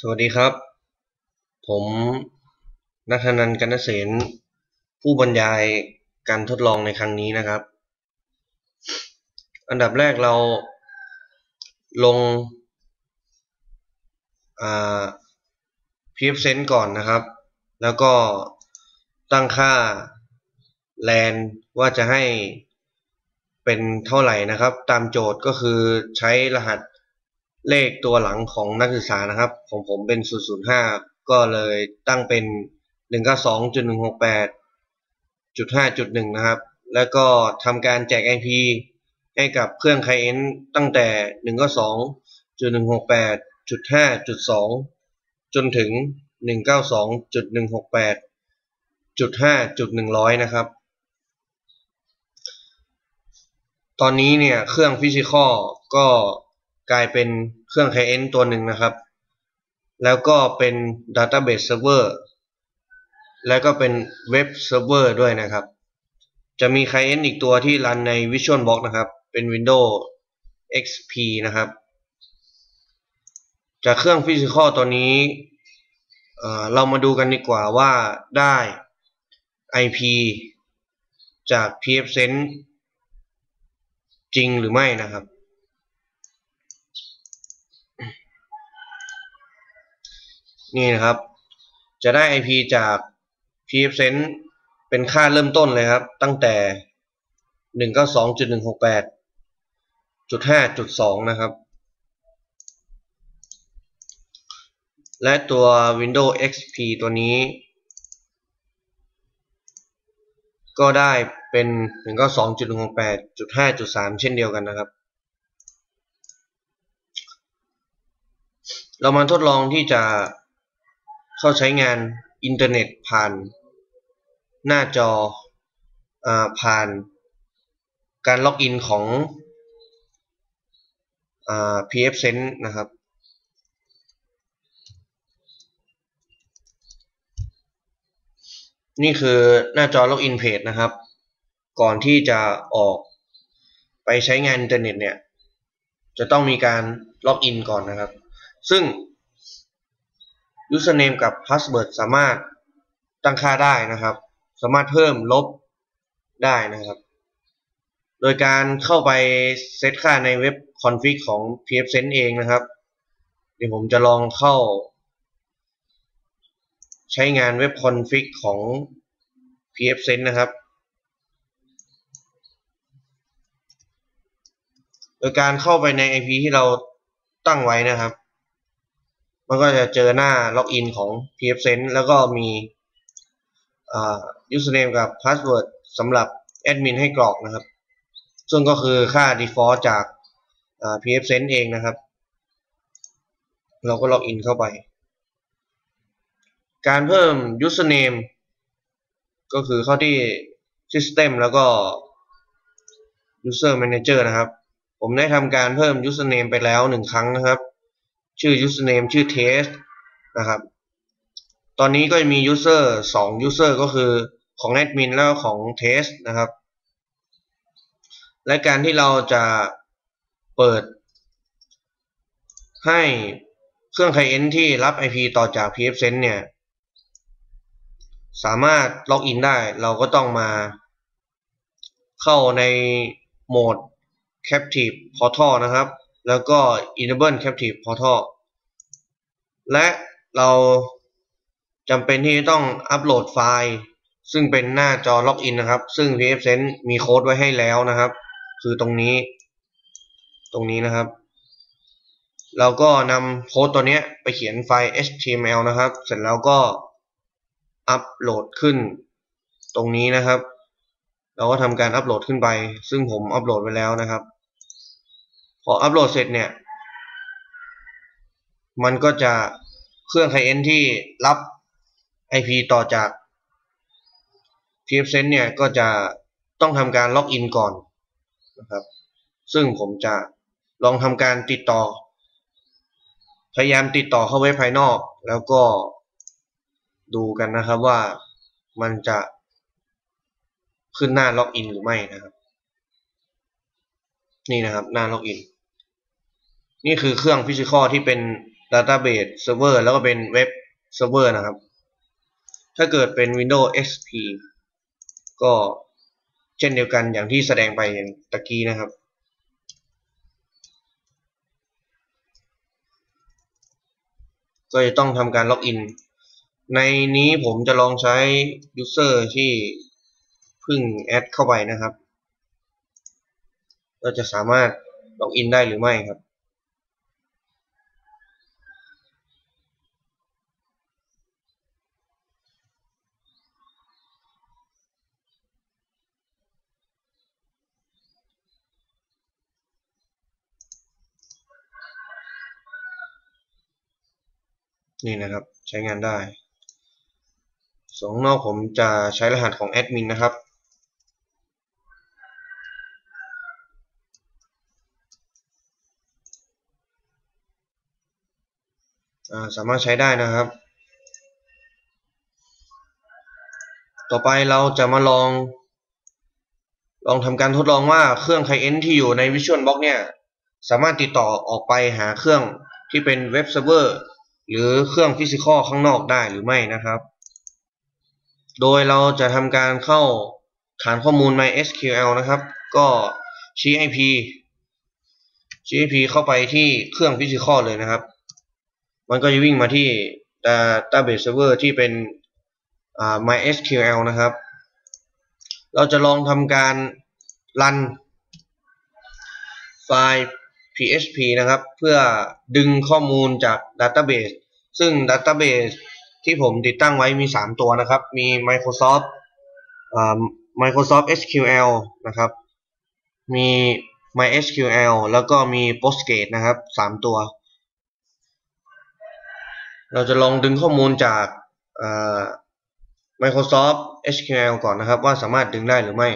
สวัสดีครับ ผมนัทนันกันเสนผู้บรรยายการทดลองในครั้งนี้นะครับ อันดับแรกเราลง pfSense ก่อนนะครับ แล้วก็ตั้งค่า LAN ว่าจะให้เป็นเท่าไหร่นะครับ ตามโจทย์ก็คือใช้รหัส เลขตัวหลังของนักศึกษานะครับ ของผมเป็น 005 ก็เลยตั้งเป็น 192.168.5.1 นะครับ แล้วก็ทำการแจก IP ให้กับเครื่อง Client ตั้งแต่ 192.168.5.2 จนถึง 192.168.5.100 นะครับ ตอนนี้เนี่ย เครื่องฟิสิกอลก็ กลายเป็นเครื่อง Client ตัวหนึ่งนะครับ แล้วก็เป็น Database Server แล้วก็เป็น Web Server ด้วยนะครับ จะมี Client อีกตัวที่รันใน VisualBox นะครับ เป็น Windows XP นะครับ จากเครื่องฟิสิกอลตัวนี้เรามาดูกันดีกว่าว่าได้ IP จาก pfSense จริงหรือไม่นะครับ นี่นะครับ จะได้ IP จาก pfSense เป็นค่าเริ่มต้นเลยครับ ตั้งแต่ 192.168.5.2 นะครับ และตัว Windows XP ตัวนี้ ก็ได้เป็น 192.168.5.3 เช่นเดียวกันนะครับเรามาทดลองที่จะ เข้าใช้งานอินเทอร์เน็ตผ่านหน้าจออผ่านการล็อกอินของ pfSense นะครับ นี่คือหน้าจอล็อกอินเพจนะครับ ก่อนที่จะออกไปใช้งานอินเทอร์เน็ตเนี่ย จะต้องมีการล็อกอินก่อนนะครับ ซึ่ง username กับ password สามารถตั้งค่าได้นะครับ สามารถเพิ่มลบได้นะครับ โดยการเข้าไปเซตค่าในเว็บ config ของ pfSense เองนะครับ เดี๋ยวผมจะลองเข้า ใช้งานเว็บ config ของ pfSense นะครับ โดยการเข้าไปใน IP ที่เราตั้งไว้นะครับ มันก็จะเจอหน้าล็อกอินของ pfSense แล้วก็มี username กับ password สำหรับแอดมินให้กรอกนะครับ ซึ่งก็คือค่า default จาก pfSense เองนะครับ เราก็ล็อกอินเข้าไป การเพิ่ม username ก็คือเข้าที่ system แล้วก็ user manager นะครับ ผมได้ทำการเพิ่ม username ไปแล้วหนึ่งครั้งนะครับ ชื่อ username ชื่อ test นะครับ ตอนนี้ก็จะมี user 2 user ก็คือของ admin แล้วของ test นะครับ และการที่เราจะเปิดให้เครื่อง client ที่รับ IP ต่อจาก pfSense เนี่ย สามารถล็อกอินได้ เราก็ต้องมาเข้าในโหมด captive portal นะครับ แล้วก็ enable captive portal และเราจำเป็นที่ต้องอัปโหลดไฟล์ ซึ่งเป็นหน้าจอล็อกอินนะครับ ซึ่ง pfSense มีโค้ดไว้ให้แล้วนะครับ คือตรงนี้ ตรงนี้นะครับเราก็นำโค้ดตัวนี้ไปเขียนไฟล์ html นะครับ เสร็จแล้วก็อัปโหลดขึ้น ตรงนี้นะครับ เราก็ทำการอัปโหลดขึ้นไป ซึ่งผมอัปโหลดไว้แล้วนะครับ พออัปโหลดเสร็จเนี่ย มันก็จะเครื่อง client ที่รับ IP ต่อจาก pfSense เนี่ยก็จะต้องทำการล็อกอินก่อนนะครับ ซึ่งผมจะลองทำการติดต่อ พยายามติดต่อเข้าเว็บภายนอก แล้วก็ดูกันนะครับว่ามันจะขึ้นหน้าล็อกอินหรือไม่นะครับ นี่นะครับหน้าล็อกอิน นี่คือเครื่องฟิสิกอลที่เป็น Database Server แล้วก็เป็น Web Server นะครับ ถ้าเกิดเป็น Windows XP ก็เช่นเดียวกันอย่างที่แสดงไปอย่างตะกี้นะครับ ก็จะต้องทำการล็อกอิน ในนี้ผมจะลองใช้ User ที่เพิ่งแอดเข้าไปนะครับ ก็จะสามารถล็อกอินได้หรือไม่ครับ นี่นะครับใช้งานได้ส่วนนอกผมจะใช้รหัสของแอดมินนะครับ สามารถใช้ได้นะครับ ต่อไปเราจะมาลอง ลองทำการทดลองว่าเครื่อง Client ที่อยู่ใน VisualBox เนี่ย สามารถติดต่อออกไปหาเครื่องที่เป็นเว็บเซิร์ฟเวอร์ หรือเครื่องฟิสิกอลข้างนอกได้หรือไม่นะครับ โดยเราจะทำการเข้าฐานข้อมูล MySQL นะครับ ก็ชี้ IP ชี้ IP เข้าไปที่เครื่องฟิสิกอลเลยนะครับ มันก็จะวิ่งมาที่ Database Server ที่เป็น MySQL นะครับ เราจะลองทำการรันไฟล์ PHP นะครับ เพื่อดึงข้อมูลจาก Database ซึ่ง Database ที่ผมติดตั้งไว้มี 3 ตัวนะครับ มี Microsoft Microsoft SQL นะครับ มี MySQL แล้วก็มี Postgres นะครับ 3 ตัว เราจะลองดึงข้อมูลจาก Microsoft SQL ก่อนนะครับ ว่าสามารถดึงได้หรือไม่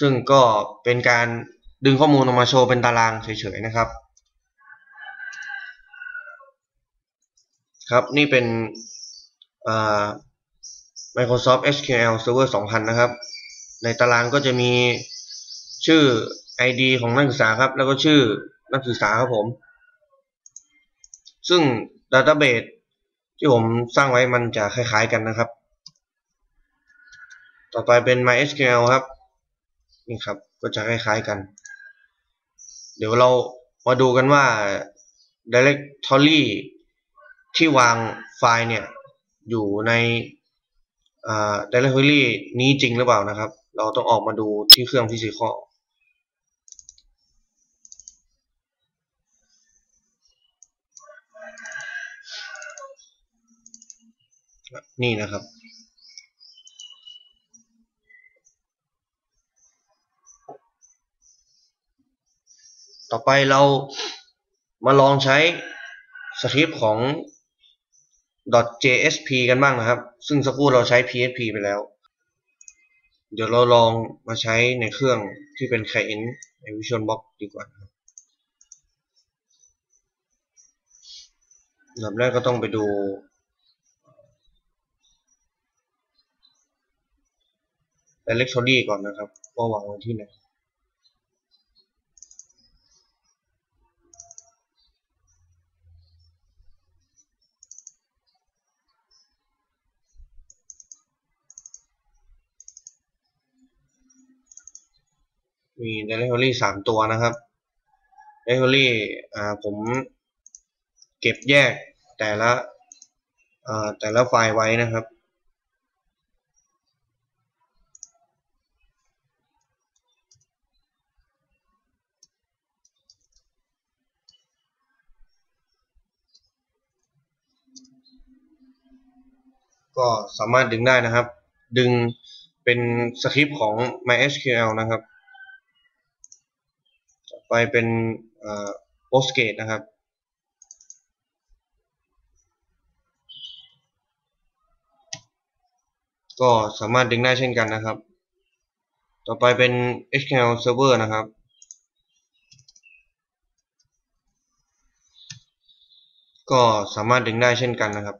ซึ่งก็เป็นการ ดึงข้อมูลออกมาโชว์เป็นตารางเฉยๆนะครับ ครับนี่เป็น Microsoft SQL Server 2000 นะครับ ในตารางก็จะมีชื่อ ID ของนักศึกษาครับ แล้วก็ชื่อนักศึกษาครับผม ซึ่ง Database ที่ผมสร้างไว้มันจะคล้ายๆกันนะครับ ต่อไปเป็น MySQL ครับ นี่ครับ ก็จะคล้ายๆกัน เดี๋ยวเรามาดูกันว่า Directory ที่วางไฟล์เนี่ย อยู่ใน directory นี้จริงหรือเปล่านะครับ เราต้องออกมาดูที่เครื่องฟิสิกอลนี่นะครับ ไปเรามาลองใช้สคริปต์ของ .jsp กันบ้างนะครับ ซึ่งสักครู่เราใช้ php ไปแล้ว เดี๋ยวเราลองมาใช้ในเครื่องที่เป็น client ใน VisualBox ดีกว่าครับอันดับแรกก็ต้องไปดู directory ก่อนนะครับ ว่าวางไว้ที่ไหน มี directory สามตัวนะครับ directory อ่าผมเก็บแยกแต่ละอ่าแต่ละไฟล์ไว้นะครับ ก็สามารถดึงได้นะครับ ดึงเป็นสคริปต์ของ MySQL นะครับ ไปเป็น Postgres นะครับก็สามารถดึงได้เช่นกันนะครับ ต่อไปเป็น SQL Server นะครับ ก็สามารถดึงได้เช่นกันนะครับ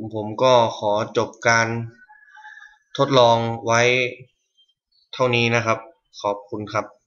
ลุ่มผมก็ขอจบการทดลองไว้เท่านี้นะครับ ขอบคุณครับ